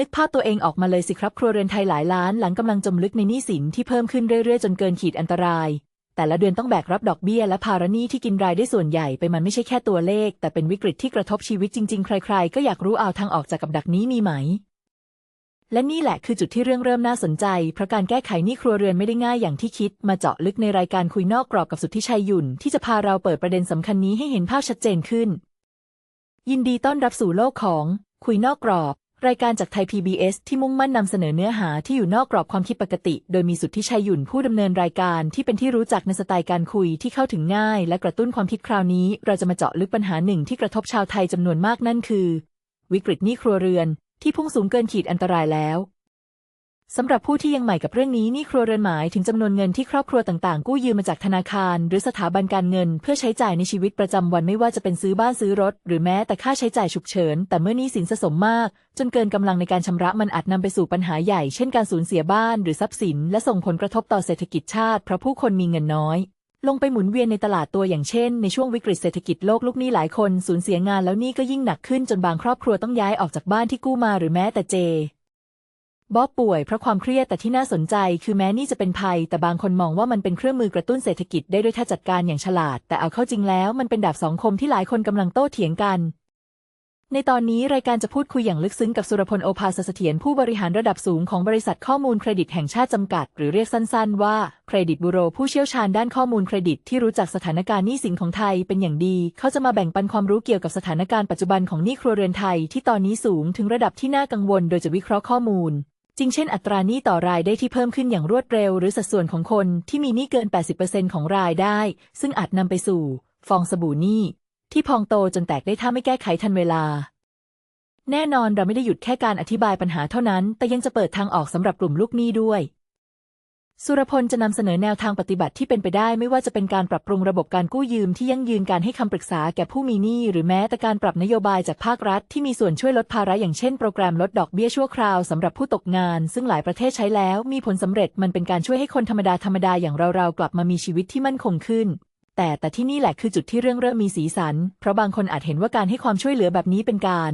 นึกภาพตัวเองออกมาเลยสิครับ ครัวเรือนไทยหลายล้านหลังกำลังจมลึกในหนี้สินที่เพิ่มขึ้นเรื่อยๆ จนเกินขีดอันตราย แต่ละเดือนต้องแบกรับดอกเบี้ยและภาระหนี้ที่กินรายได้ส่วนใหญ่ไปมันไม่ใช่แค่ตัวเลข แต่เป็นวิกฤตที่กระทบชีวิตจริง ๆ ใคร ๆ ก็อยากรู้เอาทางออกจากกับดักนี้มีไหม และนี่แหละคือจุดที่เรื่องเริ่มน่าสนใจ เพราะการแก้ไขหนี้ครัวเรือนไม่ได้ง่ายอย่างที่คิด มาเจาะลึกในรายการคุยนอกกรอบกับสุทธิชัยยุ่นที่จะพาเราเปิดประเด็นสำคัญนี้ให้เห็นภาพชัดเจนขึ้น ยินดีต้อนรับสู่โลกของคุยนอกกรอบ รายการจากไทย PBS ที่มุ่งมั่นนำเสนอเนื้อหาที่อยู่นอกกรอบความคิดปกติ โดยมีสุทธิชัยหยุ่นผู้ดำเนินรายการที่เป็นที่รู้จักในสไตล์การคุยที่เข้าถึงง่าย และกระตุ้นความคิดคราวนี้ เราจะมาเจาะลึกปัญหาหนึ่งที่กระทบชาวไทยจำนวนมากนั่นคือ วิกฤตหนี้ครัวเรือนที่พุ่งสูงเกินขีดอันตรายแล้ว สำหรับผู้ที่ยังใหม่กับเรื่องนี้นี่ครัวเรือนหมายถึงจำนวนเงินที่ครอบครัวต่างๆ กู้ยืมมาจากธนาคาร หรือสถาบันการเงิน เพื่อใช้จ่ายในชีวิตประจำวันไม่ว่าจะเป็นซื้อบ้านซื้อรถ หรือแม้แต่ค่าใช้จ่ายฉุกเฉิน แต่เมื่อนี้สินสะสมมาก จนเกินกำลังในการชำระมันอาจนำไปสู่ปัญหาใหญ่ เช่นการสูญเสียบ้าน หรือทรัพย์สิน และส่งผลกระทบต่อเศรษฐกิจชาติเพราะผู้คนมีเงินน้อยลงไปหมุนเวียนในตลาดตัวอย่างเช่น ในช่วงวิกฤตเศรษฐกิจโลกลูกหนี้หลายคนสูญเสียงานแล้วหนี้ก็ยิ่งหนักขึ้นจนบางครอบครัวต้องย้ายออกจากบ้านที่กู้มาหรือแม้แต่เจ บ๊อบป่วยเพราะความเครียดแต่ที่น่าสนใจ คือแม้นี่จะเป็นภัย แต่บางคนมองว่ามันเป็นเครื่องมือกระตุ้นเศรษฐกิจได้ด้วยถ้าจัดการอย่างฉลาด แต่เอาเข้าจริงแล้วมันเป็นดาบสองคมที่หลายคนกำลังโต้เถียงกัน ในตอนนี้รายการจะพูดคุยอย่างลึกซึ้งกับสุรพลโอภาสเสถียรผู้บริหารระดับสูงของบริษัทข้อมูลเครดิตแห่งชาติจำกัด หรือเรียกสั้น ๆ ว่าเครดิตบูโรผู้เชี่ยวชาญด้านข้อมูลเครดิตที่รู้จักสถานการณ์หนี้สินของไทยเป็นอย่างดี เขาจะมาแบ่งปันความรู้เกี่ยวกับสถานการณ์ปัจจุบันของหนี้ครัวเรือนไทยที่ตอนนี้สูงถึงระดับที่น่ากังวล โดยจะวิเคราะห์ข้อมูล จริงเช่นอัตราหนี้ต่อรายได้ที่เพิ่มขึ้นอย่างรวดเร็ว หรือสัดส่วนของคนที่มีหนี้เกิน 80%ของรายได้ ซึ่งอาจนำไปสู่ ฟองสบู่หนี้ ที่พองโตจนแตกได้ถ้าไม่แก้ไขทันเวลา แน่นอนเราไม่ได้หยุดแค่การอธิบายปัญหาเท่านั้น แต่ยังจะเปิดทางออกสำหรับกลุ่มลูกหนี้ด้วย สุรพลจะนำเสนอแนวทางปฏิบัติที่เป็นไปได้ ไม่ว่าจะเป็นการปรับปรุงระบบการกู้ยืมที่ยั่งยืนการให้คำปรึกษาแก่ผู้มีหนี้หรือแม้แต่การปรับนโยบายจากภาครัฐ ที่มีส่วนช่วยลดภาระอย่างเช่นโปรแกรมลดดอกเบี้ยชั่วคราวสำหรับผู้ตกงาน ซึ่งหลายประเทศใช้แล้วมีผลสำเร็จมันเป็นการช่วยให้คนธรรมดาธรรมดาอย่างเราๆกลับมามีชีวิตที่มั่นคงขึ้น แต่แต่ที่นี่แหละคือจุดที่เรื่องเริ่มมีสีสัน เพราะบางคนอาจเห็นว่าการให้ความช่วยเหลือแบบนี้เป็นการ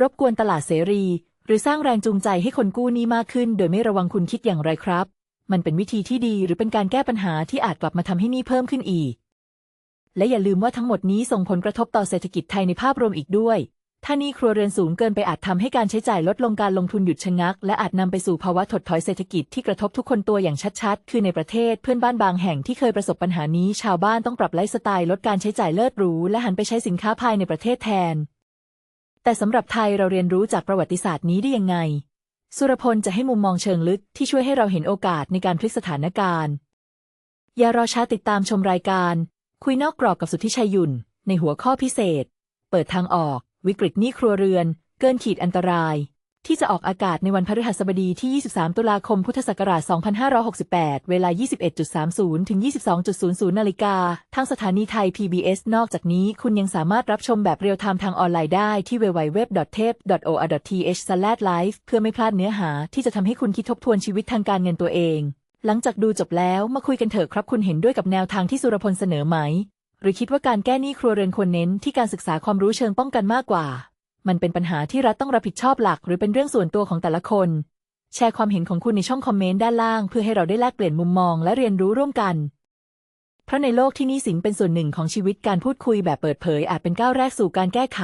รบกวนตลาดเสรี หรือสร้างแรงจูงใจให้คนกู้หนี้มากขึ้น โดยไม่ระวังคุณคิดอย่างไรครับ มันเป็นวิธีที่ดีหรือเป็นการแก้ปัญหาที่อาจกลับมาทำให้หนี้เพิ่มขึ้นอีก และอย่าลืมว่าทั้งหมดนี้ส่งผลกระทบต่อเศรษฐกิจไทยในภาพรวมอีกด้วย ถ้าหนี้ครัวเรือนสูงเกินไปอาจทำให้การใช้จ่ายลดลงการลงทุนหยุดชะงัก และอาจนำไปสู่ภาวะถดถอยเศรษฐกิจที่กระทบทุกคนตัวอย่างชัดๆ คือในประเทศเพื่อนบ้านบางแห่งที่เคยประสบปัญหานี้ ชาวบ้านต้องปรับไลฟ์สไตล์ลดการใช้จ่ายเลิศหรูและหันไปใช้สินค้าภายในประเทศแทน แต่สำหรับไทยเราเรียนรู้จากประวัติศาสตร์นี้ได้ยังไง สุรพลจะให้มุมมองเชิงลึกที่ช่วยให้เราเห็นโอกาสในการพลิกสถานการณ์ อย่ารอช้าติดตามชมรายการ คุยนอกกรอบกับสุทธิชัยหยุ่นในหัวข้อพิเศษ เปิดทางออก วิกฤตหนี้ครัวเรือน เกินขีดอันตราย ที่จะออกอากาศในวันพฤหัสบดีที่ 23 ตุลาคม พุทธศักราช 2568 เวลา 21.30 ถึง 22.00 นาฬิกา ทางสถานีไทย PBS นอกจากนี้คุณยังสามารถรับชมแบบเรียลไทม์ทางออนไลน์ได้ที่ www.tape.or.th/live เพื่อไม่พลาดเนื้อหาที่จะทำให้คุณคิดทบทวนชีวิตทางการเงินตัวเอง หลังจากดูจบแล้วมาคุยกันเถอะครับคุณเห็นด้วยกับแนวทางที่สุรพลเสนอไหม หรือคิดว่าการแก้หนี้ครัวเรือนควรเน้นที่การศึกษาความรู้เชิงป้องกันมากกว่า มันเป็นปัญหาที่รัฐต้องรับผิดชอบหลัก หรือเป็นเรื่องส่วนตัวของแต่ละคน แชร์ความเห็นของคุณในช่องคอมเมนต์ด้านล่างเพื่อให้เราได้แลกเปลี่ยนมุมมองและเรียนรู้ร่วมกัน เพราะในโลกที่นี้สินเป็นส่วนหนึ่งของชีวิตการพูดคุยแบบเปิดเผยอาจเป็นก้าวแรกสู่การแก้ไข